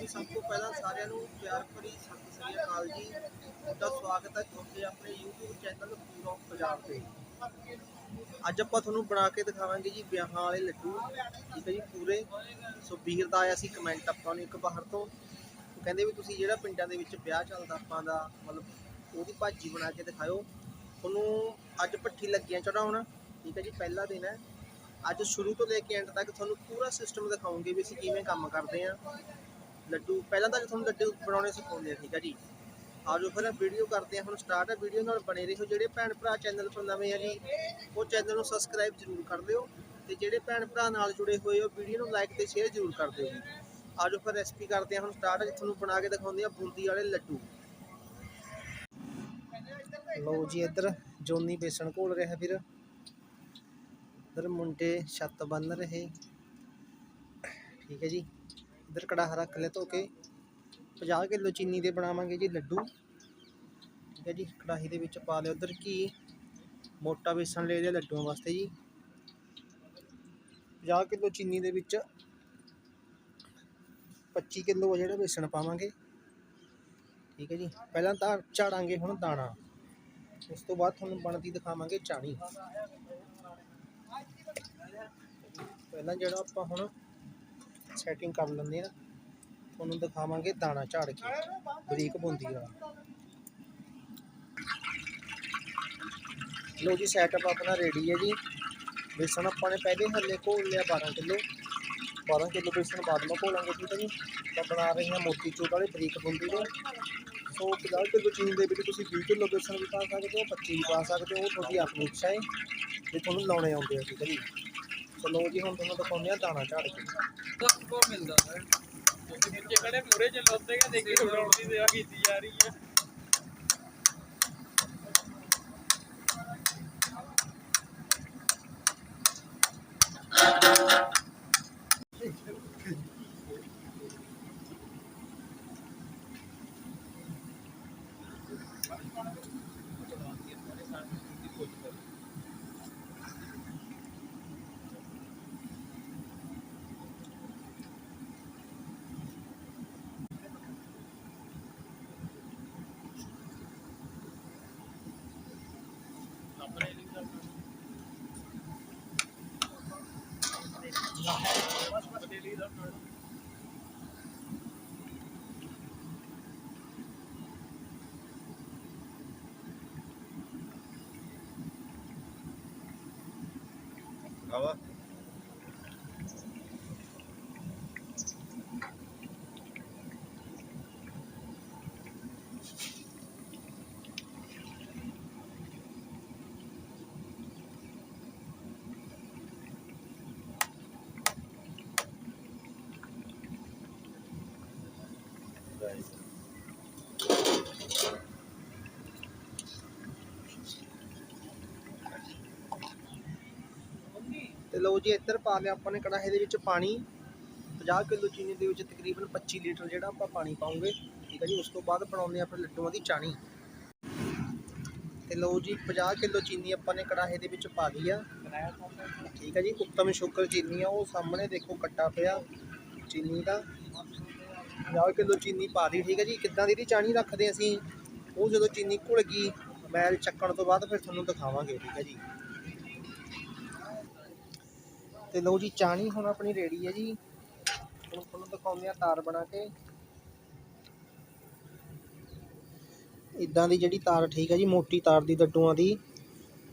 ਜੀ ਸਭ ਤੋਂ ਪਹਿਲਾਂ ਸਾਰਿਆਂ ਨੂੰ ਪਿਆਰ ਭਰੀ ਸਤਿ ਸ੍ਰੀ ਅਕਾਲ ਜੀ। ਤੁਹਾਡਾ ਸਵਾਗਤ ਹੈ ਤੁਹਾਡੇ ਆਪਣੇ YouTube ਚੈਨਲ ਪੂਰਾ ਪੰਜਾਬ ਤੇ। ਅੱਜ ਆਪਾਂ ਤੁਹਾਨੂੰ ਬਣਾ ਕੇ ਦਿਖਾਵਾਂਗੇ ਜੀ ਵਿਆਹਾਂ ਵਾਲੇ ਲੱਡੂ। ਠੀਕ ਹੈ ਜੀ, ਪੂਰੇ। ਸੋ ਵੀਰ ਦਾ ਆਇਆ ਸੀ ਕਮੈਂਟ ਆਪਾਂ ਨੂੰ ਇੱਕ ਬਾਹਰ ਤੋਂ। ਉਹ ਕਹਿੰਦੇ ਵੀ ਤੁਸੀਂ ਜਿਹੜਾ ਪਿੰਡਾਂ ਦੇ ਵਿੱਚ ਵਿਆਹ ਚੱਲਦਾ ਆਪਾਂ ਦਾ, ਮਤਲਬ ਉਹਦੀ ਭਾਜੀ ਬਣਾ ਕੇ ਦਿਖਾਓ ਤੁਹਾਨੂੰ ਅੱਜ ਪੱਠੀ ਲੱਗੀਆਂ ਚੜਾਉਣ। ਠੀਕ ਹੈ ਜੀ, ਪਹਿਲਾ ਦਿਨ ਹੈ। ਅੱਜ ਸ਼ੁਰੂ ਤੋਂ ਲੈ ਕੇ ਐਂਡ ਤੱਕ ਤੁਹਾਨੂੰ ਪੂਰਾ ਸਿਸਟਮ ਦਿਖਾਉਂਗੇ ਵੀ ਅਸੀਂ ਕਿਵੇਂ ਕੰਮ ਕਰਦੇ ਆ ਲੱਡੂ, ਪਹਿਲਾਂ ਤਾਂ ਤੁਹਾਨੂੰ ਲੱਡੂ ਬਣਾਉਣੇ ਸਿਖਾਉਂਦੇ ਆ, ਠੀਕ ਹੈ ਜੀ? ਆਜੋ ਫਿਰ ਵੀਡੀਓ ਕਰਦੇ ਆ, ਹੁਣ ਸਟਾਰਟ ਹੈ ਵੀਡੀਓ ਨਾਲ ਬਣੇ ਰਹੋ। ਜਿਹੜੇ ਭੈਣ ਭਰਾ ਚੈਨਲ ਪਰ ਨਵੇਂ ਆ ਜੀ, ਉਹ ਚੈਨਲ ਨੂੰ ਸਬਸਕ੍ਰਾਈਬ ਜ਼ਰੂਰ ਕਰ ਲਿਓ ਤੇ ਜਿਹੜੇ ਭੈਣ ਭਰਾ ਨਾਲ ਜੁੜੇ ਹੋਏ ਹੋ ਵੀਡੀਓ ਨੂੰ ਲਾਈਕ ਤੇ ਸ਼ੇਅਰ ਜ਼ਰੂਰ ਕਰ ਦਿਓ ਜੀ। ਆਜੋ ਫਿਰ ਰੈਸਪੀ ਕਰਦੇ ਆ, ਹੁਣ ਸਟਾਰਟ ਹੈ ਤੁਹਾਨੂੰ ਬਣਾ ਕੇ ਦਿਖਾਉਂਦੇ ਆ ਬੂੰਦੀ ਵਾਲੇ ਲੱਡੂ। ਲਓ ਜੀ ਇੱਧਰ, ਜੋਨੀ ਬੇਸਣ ਘੋਲ ਰਿਹਾ ਫਿਰ ਇੱਧਰ ਮੁੰਡੇ ਛੱਤ ਬੰਨ ਰਹੇ। ਠੀਕ ਹੈ ਜੀ। ਇੱਧਰ ਕੜਾਹ ਰੱਖ ਲਿਆ ਧੋ ਕੇ 50 ਕਿਲੋ ਚੀਨੀ ਦੇ ਬਣਾਵਾਂਗੇ ਜੀ ਲੱਡੂ। ਠੀਕ ਹੈ ਜੀ, ਕੜਾਹੀ ਦੇ ਵਿੱਚ ਪਾ ਲਿਆ ਉੱਧਰ ਘੀ। ਮੋਟਾ ਬੇਸਣ ਲੈ ਲਿਆ ਲੱਡੂਆਂ ਵਾਸਤੇ ਜੀ। 50 ਕਿਲੋ ਚੀਨੀ ਦੇ ਵਿੱਚ 25 ਕਿਲੋ ਜਿਹੜਾ ਬੇਸਣ ਪਾਵਾਂਗੇ। ਠੀਕ ਹੈ ਜੀ, ਪਹਿਲਾਂ ਤਾਂ ਝਾੜਾਂਗੇ ਹੁਣ ਦਾਣਾ। ਉਸ ਤੋਂ ਬਾਅਦ ਤੁਹਾਨੂੰ ਬਣਦੀ ਦਿਖਾਵਾਂਗੇ ਚਾਣੀ। ਪਹਿਲਾਂ ਜਿਹੜਾ ਆਪਾਂ ਹੁਣ ਸੈਟਿੰਗ ਕਰ ਲੈਂਦੇ ਆ। ਤੁਹਾਨੂੰ ਦਿਖਾਵਾਂਗੇ ਦਾਣਾ ਝਾੜ ਕੇ, ਬਰੀਕ ਬੂੰਦੀ ਵਾਲਾ। ਲੋ ਜੀ ਸੈਟਅਪ ਆਪਣਾ ਰੈਡੀ ਹੈ ਜੀ। ਬੇਸਣ ਆਪਾਂ ਨੇ ਪਹਿਲੇ ਹੱਲੇ ਘੋਲ ਲਿਆ 12 ਕਿਲੋ। 12 ਕਿਲੋ ਬੇਸਣ ਬਾਅਦ ਵਿੱਚ ਘੋਲਾਂਗੇ, ਠੀਕ ਹੈ ਜੀ। ਤਾਂ ਬਣਾ ਰਹੇ ਹਾਂ ਮੋਤੀ ਚੂਰ ਵਾਲੇ ਬਰੀਕ ਬੁੰਦੀ ਦੇ। ਸੋ 50 ਕਿਲੋ ਚੀਨੀ ਦੇ ਵਿੱਚ ਤੁਸੀਂ 20 ਕਿਲੋ ਬੇਸਣ ਵੀ ਪਾ ਸਕਦੇ ਹੋ 25 ਵੀ ਪਾ ਸਕਦੇ ਹੋ, ਉਹ ਤੁਹਾਡੀ ਆਪਣੀ ਇੱਛਾ ਹੈ। ਜੇ ਤੁਹਾਨੂੰ ਲਾਉਣੇ ਆਉਂਦੇ ਆ, ਠੀਕ ਹੈ ਜੀ। ਚਲੋ ਜੀ ਹੁਣ ਤੁਹਾਨੂੰ ਦਿਖਾਉਂਦੇ ਆ ਦਾਣਾ ਝਾੜ ਕੇ। ਕੋ ਮਿਲਦਾ ਹੈ। ਨੀਚੇ ਖੜੇ ਮੂਰੇ ਚ ਲੋਤੇ ਕੇ ਦੇਖੀ ਉਡਾਉਣ ਦੀ ਸੇਵਾ ਕੀਤੀ ਜਾ ਰਹੀ ਹੈ। Hello. ਹਵਾ ਤੇ ਲਓ ਜੀ, ਇੱਧਰ ਪਾ ਲਿਆ ਆਪਾਂ ਨੇ ਕੜਾਹੇ ਦੇ ਵਿੱਚ ਪਾਣੀ। 50 ਕਿਲੋ ਚੀਨੀ ਦੇ ਵਿੱਚ ਤਕਰੀਬਨ 25 ਲੀਟਰ ਜਿਹੜਾ ਆਪਾਂ ਪਾਣੀ ਪਾਉਂਗੇ। ਠੀਕ ਹੈ ਜੀ, ਉਸ ਤੋਂ ਬਾਅਦ ਬਣਾਉਂਦੇ ਆ ਆਪਣੇ ਲੱਡੂਆਂ ਦੀ ਚਾਣੀ ਤੇ ਲਓ ਜੀ 50 ਕਿਲੋ ਚੀਨੀ ਆਪਾਂ ਨੇ ਕੜਾਹੇ ਦੇ ਵਿੱਚ ਪਾ ਲਈ ਆ। ਠੀਕ ਹੈ ਜੀ, ਉੱਤਮ ਸ਼ੁਕਰ ਚੀਨੀ ਆ, ਉਹ ਸਾਹਮਣੇ ਦੇਖੋ ਕੱਟਾ ਪਿਆ ਚੀਨੀ ਦਾ। 50 ਕਿਲੋ ਚੀਨੀ ਪਾ ਦੀ ਠੀਕ ਹੈ ਜੀ? ਕਿੱਦਾਂ ਦੀ ਇਹਦੀ ਚਾਣੀ ਰੱਖਦੇ ਅਸੀਂ? ਉਹ ਜਦੋਂ ਚੀਨੀ ਘੁਲ ਗਈ, ਮੈਲ ਚੱਕਣ ਤੋਂ ਬਾਅਦ ਫਿਰ ਤੁਹਾਨੂੰ ਦਿਖਾਵਾਂਗੇ, ਠੀਕ ਹੈ ਜੀ? ਤੇ ਲਓ ਜੀ, ਚਾਣੀ ਹੁਣ ਆਪਣੀ ਰੈਡੀ ਹੈ ਜੀ। ਹੁਣ ਤੁਹਾਨੂੰ ਦਿਖਾਉਂਦੇ ਆ ਤਾਰ ਬਣਾ ਕੇ। ਇਦਾਂ ਦੀ ਜਿਹੜੀ ਤਾਰ, ਠੀਕ ਹੈ ਜੀ, ਮੋਟੀ ਤਾਰ ਦੀ, ਲੱਡੂਆਂ ਦੀ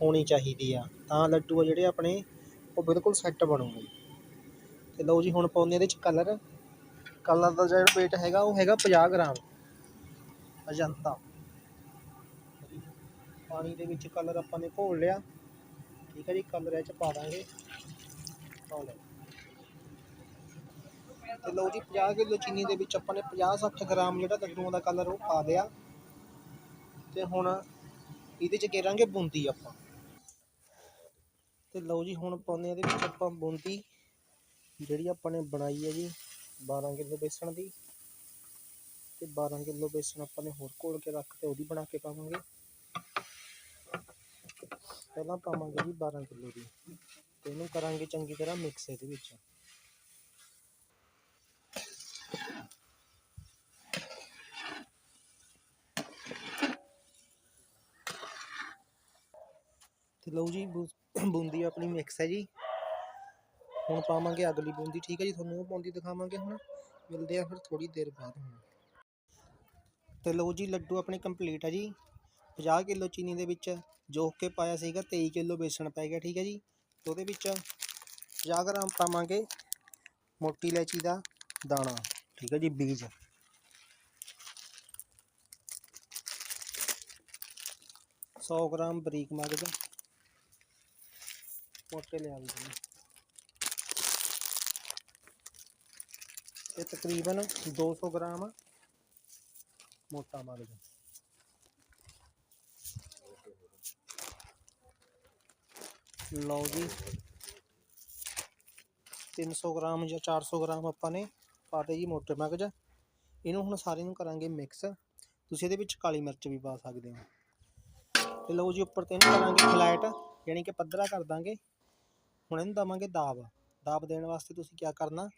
ਹੋਣੀ ਚਾਹੀਦੀ ਆ। ਤਾਂ ਲੱਡੂ ਆ ਜਿਹੜੇ ਆਪਣੇ, ਉਹ ਬਿਲਕੁਲ ਸੈੱਟ ਬਣੂਗੇ। ਤੇ ਲਓ ਜੀ, ਹੁਣ ਪਾਉਂਦੇ ਇਹਦੇ ਚ ਕਲਰ ਕਲਰ ਦਾ ਜਿਹੜਾ weight ਹੈਗਾ, ਉਹ ਹੈਗਾ 50 ਗ੍ਰਾਮ। ਅਜੰਤਾ। ਪਾਣੀ ਦੇ ਵਿੱਚ ਕਲਰ ਆਪਾਂ ਨੇ ਘੋਲ ਲਿਆ। ਠੀਕ ਹੈ ਜੀ ਕਲਰ ਇਹ ਚ ਪਾ ਦਾਂਗੇ। ਪਾ ਲਓ। ਤੇ ਲਓ ਜੀ 50 ਕਿਲੋ ਚੀਨੀ ਦੇ ਵਿੱਚ ਆਪਾਂ ਨੇ 50-60 ਗ੍ਰਾਮ ਜਿਹੜਾ ਲੱਡੂਆਂ ਦਾ ਕਲਰ ਉਹ ਪਾ ਲਿਆ। ਤੇ ਹੁਣ ਇਹਦੇ ਚ ਗੇਰਾਂਗੇ ਬੂੰਦੀ ਆਪਾਂ। ਤੇ ਲਓ ਜੀ, ਹੁਣ ਪਾਉਂਦੇ ਇਹਦੇ ਵਿੱਚ ਆਪਾਂ ਬੂੰਦੀ। ਜਿਹੜੀ ਆਪਾਂ ਨੇ ਬਣਾਈ ਹੈ ਜੀ। 12 ਕਿਲੋ ਬੇਸਣ ਦੀ ਤੇ 12 ਕਿਲੋ ਬੇਸਣ ਆਪਾਂ ਨੇ ਹੋਰ ਘੋਲ ਕੇ ਰੱਖ ਤੇ ਉਹਦੀ ਬਣਾ ਕੇ ਪਾਵਾਂਗੇ। ਪਹਿਲਾਂ ਪਾਵਾਂਗੇ ਜੀ 12 ਕਿਲੋ ਦੀ ਤੇ ਇਹਨੂੰ ਕਰਾਂਗੇ ਚੰਗੀ ਤਰ੍ਹਾਂ ਮਿਕਸ ਇਹਦੇ ਵਿੱਚ। ਤੇ ਲਓ ਜੀ ਬੂੰਦੀ ਆਪਣੀ ਮਿਕਸ ਹੈ ਜੀ। ਹੁਣ ਪਾਵਾਂਗੇ ਅਗਲੀ ਬੂੰਦੀ, ਠੀਕ ਹੈ ਜੀ? ਤੁਹਾਨੂੰ ਉਹ ਬੂੰਦੀ ਦਿਖਾਵਾਂਗੇ ਹੁਣ। ਮਿਲਦੇ ਆ ਫਿਰ ਥੋੜੀ ਦੇਰ ਬਾਅਦ ਹੁਣ। ਤੇ ਲਓ ਜੀ, ਲੱਡੂ ਆਪਣੇ ਕੰਪਲੀਟ ਹੈ ਜੀ। 50 ਕਿਲੋ ਚੀਨੀ ਦੇ ਵਿੱਚ ਜੋਖ ਕੇ ਪਾਇਆ ਸੀਗਾ 23 ਕਿਲੋ ਬੇਸਣ ਪੈ ਗਿਆ, ਠੀਕ ਹੈ ਜੀ? ਤੇ ਉਹਦੇ ਵਿੱਚ 50 ਗ੍ਰਾਮ ਪਾਵਾਂਗੇ ਮੋਟੀ ਇਲਾਇਚੀ ਦਾ ਦਾਣਾ, ਠੀਕ ਹੈ ਜੀ, ਬੀਜ। ਸੌ ਗ੍ਰਾਮ ਬਰੀਕ ਮਗਜ਼। ਮੋਟੇ ਲਿਆ ਵੀ। ਜੀ ਤੇ ਤਕਰੀਬਨ 200 ਗ੍ਰਾਮ ਮੋਟਾ ਮਗਜ਼ ਲਓ ਜੀ। 300 ਗ੍ਰਾਮ ਜਾਂ 400 ਗ੍ਰਾਮ ਆਪਾਂ ਨੇ ਪਾਤੇ ਜੀ ਮੋਟੇ ਮਗਜ਼ ਇਹਨੂੰ ਹੁਣ ਸਾਰੇ ਨੂੰ ਕਰਾਂਗੇ ਮਿਕਸ। ਤੁਸੀਂ ਇਹਦੇ ਵਿੱਚ ਕਾਲੀ ਮਿਰਚ ਵੀ ਪਾ ਸਕਦੇ ਹੋ। ਤੇ ਲਓ ਜੀ, ਉੱਪਰ ਤੇ ਇਹਨੂੰ ਕਰਾਂਗੇ ਫਲੈਟ, ਯਾਨੀ ਕਿ ਪੱਧਰਾ ਕਰ ਦਾਂਗੇ। ਹੁਣ ਇਹਨੂੰ ਦਵਾਂਗੇ ਦਾਬ। ਦਾਬ ਦੇਣ ਵਾਸਤੇ ਤੁਸੀਂ ਕੀ ਕਰਨਾ?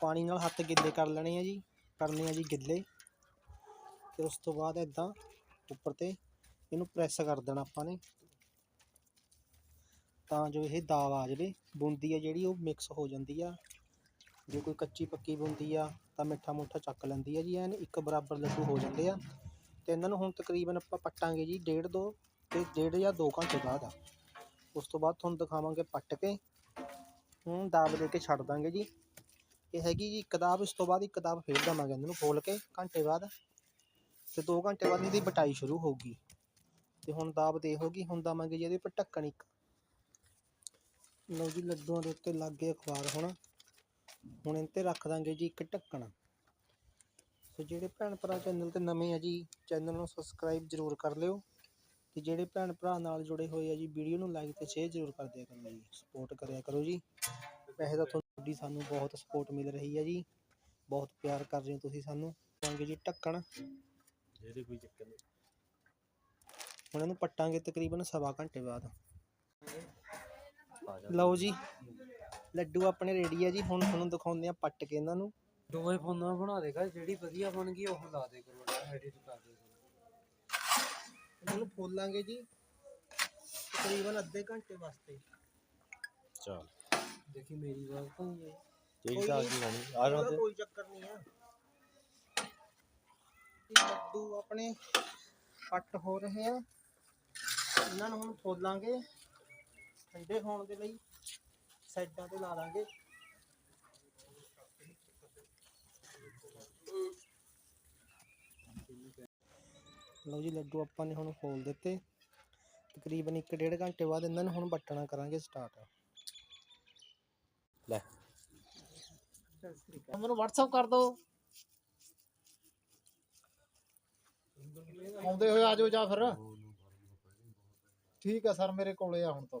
ਪਾਣੀ ਨਾਲ ਹੱਥ ਗਿੱਲੇ ਕਰ ਲੈਣੇ ਆ ਜੀ, ਕਰਨੇ ਆ ਜੀ ਗਿੱਲੇ। ਤੇ ਉਸ ਤੋਂ ਬਾਅਦ ਇਦਾਂ ਉੱਪਰ ਤੇ ਇਹਨੂੰ ਪ੍ਰੈਸ ਕਰ ਦੇਣਾ ਆਪਾਂ ਨੇ। ਤਾਂ ਜੋ ਇਹ ਦਾਬ ਆ ਜਾਵੇ, ਬੂੰਦੀ ਆ ਜਿਹੜੀ ਉਹ ਮਿਕਸ ਹੋ ਜਾਂਦੀ ਆ। ਜੇ ਕੋਈ ਕੱਚੀ ਪੱਕੀ ਬੂੰਦੀ ਆ, ਤਾਂ ਮਿੱਠਾ ਮੁੱਠਾ ਚੱਕ ਲੈਂਦੀ ਆ ਜੀ, ਐਨ ਇੱਕ ਬਰਾਬਰ ਲੱਡੂ ਹੋ ਜਾਂਦੇ ਆ। ਤੇ ਇਹਨਾਂ ਨੂੰ ਹੁਣ ਤਕਰੀਬਨ ਆਪਾਂ ਪੱਟਾਂਗੇ ਜੀ ਡੇਢ ਦੋ ਤੇ ਡੇਢ ਜਾਂ 2 ਘੰਟੇ ਬਾਅਦ ਆ। ਉਸ ਤੋਂ ਬਾਅਦ ਤੁਹਾਨੂੰ ਦਿਖਾਵਾਂਗੇ ਪੱਟ ਕੇ। ਹੁਣ ਦਾਬ ਦੇ ਕੇ ਛੱਡ ਦਾਂਗੇ ਜੀ। ਇਹ ਹੈਗੀ ਜੀ ਕਿਤਾਬ ਇਸ ਤੋਂ ਬਾਅਦ ਇੱਕ ਕਿਤਾਬ ਫੇਰ ਦੇਵਾਂਗੇ ਇਹਨਾਂ ਨੂੰ ਖੋਲ ਕੇ, ਘੰਟੇ ਬਾਅਦ। ਤੇ 2 ਘੰਟੇ ਬਾਅਦ ਇਹਦੀ ਬਟਾਈ ਸ਼ੁਰੂ ਹੋਊਗੀ। ਤੇ ਹੁਣ ਦਾਬ ਦੇ ਹੋਗੀ ਹੁਣ ਦਵਾਂਗੇ ਜੀ ਇਹਦੇ ਉੱਪਰ ਢੱਕਣ ਇੱਕ। ਲਓ ਜੀ, ਲੱਡੂਆਂ ਦੇ ਉੱਤੇ ਲੱਗ ਗਏ ਅਖਬਾਰ ਹੁਣ। ਹੁਣ ਇਹਨਾਂ ਤੇ ਰੱਖ ਦਾਂਗੇ ਜੀ ਇੱਕ ਢੱਕਣ। ਸੋ ਜਿਹੜੇ ਭੈਣ ਭਰਾ ਚੈਨਲ ਤੇ ਨਵੇਂ ਆ ਜੀ, ਚੈਨਲ ਨੂੰ ਸਬਸਕ੍ਰਾਈਬ ਜ਼ਰੂਰ ਕਰ ਲਿਓ। ਤੇ ਜਿਹੜੇ ਭੈਣ ਭਰਾ ਨਾਲ ਜੁੜੇ ਹੋਏ ਆ ਜੀ, ਵੀਡੀਓ ਨੂੰ ਲਾਈਕ ਤੇ ਸ਼ੇਅਰ ਜ਼ਰੂਰ ਕਰ ਦਿਆ ਕਰੋ ਜੀ। ਸਪੋਰਟ ਕਰਿਆ ਕਰੋ ਜੀ। ਵੈਸੇ ਤਾਂ ਤੁਹਾਡੀ ਸਾਨੂੰ ਬਹੁਤ ਸਪੋਰਟ ਮਿਲ ਰਹੀ ਹੈ ਜੀ। ਬਹੁਤ ਪਿਆਰ ਕਰ ਰਹੇ ਹੋ ਤੁਸੀਂ ਸਾਨੂੰ। ਪਾਂਗੇ ਜੀ ਢੱਕਣ। ਜਿਹੜੇ ਕੋਈ ਚੱਕਰ ਨਹੀਂ। ਹੁਣ ਇਹਨੂੰ ਪੱਟਾਂਗੇ ਤਕਰੀਬਨ ਸਵਾ ਘੰਟੇ ਬਾਅਦ। ਲਓ ਜੀ ਲੱਡੂ ਆਪਣੇ ਰੈਡੀ ਆ ਜੀ। ਹੁਣ ਤੁਹਾਨੂੰ ਦਿਖਾਉਂਦੇ ਆ ਪੱਟ ਕੇ ਇਹਨਾਂ ਨੂੰ। ਦੋਵੇਂ ਫੋਨਾਂ ਬਣਾ ਦੇਗਾ ਜਿਹੜੀ ਵਧੀਆ ਬਣ ਗਈ ਉਹ ਲਾ ਦੇ ਕਰੋ ਐਡਿਟ ਕਰ ਦੇ ਇਹਨਾਂ ਨੂੰ ਫੋਲਾਂਗੇ ਜੀ ਤਕਰੀਬਨ ਅੱਧੇ ਘੰਟੇ ਵਾਸਤੇ। ਚਲ। ਦੇਖੀ ਮੇਰੀ ਗੱਲ ਤਾਂ ਹੀ ਹੈ ਜਿਹੜੀ ਤਾਂ ਦੀ ਬਣੀ ਆ ਜਾਓ ਕੋਈ ਚੱਕਰ ਨਹੀਂ ਆ। ਇਹ ਲੱਡੂ ਆਪਣੇ ਪੱਟ ਹੋ ਰਹੇ ਆ। ਇਹਨਾਂ ਨੂੰ ਹੁਣ ਫੋਲਾਂਗੇ ਠੰਡੇ ਹੋਣ ਦੇ ਲਈ ਸਾਈਡਾਂ ਤੇ ਲਾ ਦਾਂਗੇ ਲਓ ਜੀ ਲੱਡੂ ਆਪਾਂ ਨੇ ਹੁਣ ਫੋਲ ਦਿੱਤੇ। ਤਕਰੀਬਨ 1.5 ਘੰਟੇ ਬਾਅਦ ਇਹਨਾਂ ਨੂੰ ਹੁਣ ਵੱਟਣਾ ਕਰਾਂਗੇ ਸਟਾਰਟ। ਲੈ। ਮੈਨੂੰ WhatsApp ਕਰ ਦੋ। ਆਉਂਦੇ ਹੋਏ ਆ ਜਾਓ ਜਾਂ ਫਿਰ। ਠੀਕ ਆ ਸਰ ਮੇਰੇ ਕੋਲੇ ਆ ਹੁਣ ਤਾਂ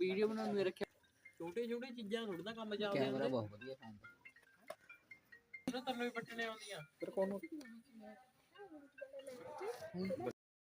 ਵੀਡੀਓ ਬਣਾਉਣ ਨੂੰ ਰੱਖਿਆ। ਛੋਟੇ ਛੋਟੇ ਚੀਜ਼ਾਂ ਥੋੜਾ ਨਾ ਕੰਮ ਚੱਲਦੇ ਕੈਮਰਾ ਬਹੁਤ ਵਧੀਆ ਕੰਮ ਤੈਨੂੰ ਵੀ ਪੱਟਣੇ ਆਉਂਦੀਆਂ। ਫਿਰ ਕੋਣ